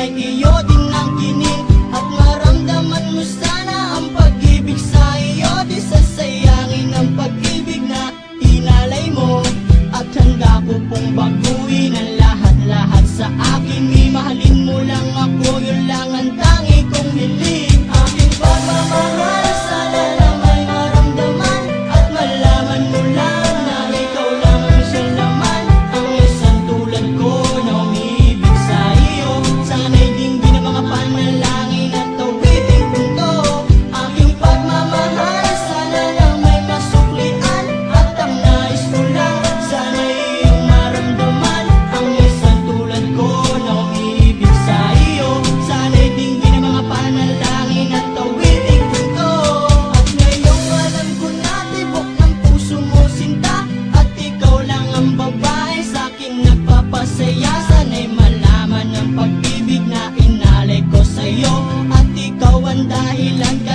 ay din ang kinig At maramdaman mo sana ang pag-ibig Di sasayangin ang pag-ibig na inalay mo. At handa ko pong baguhin ang lahat-lahat sa akin. Imahalin mo lang ako, yun lang ang tangin naman dahilan ka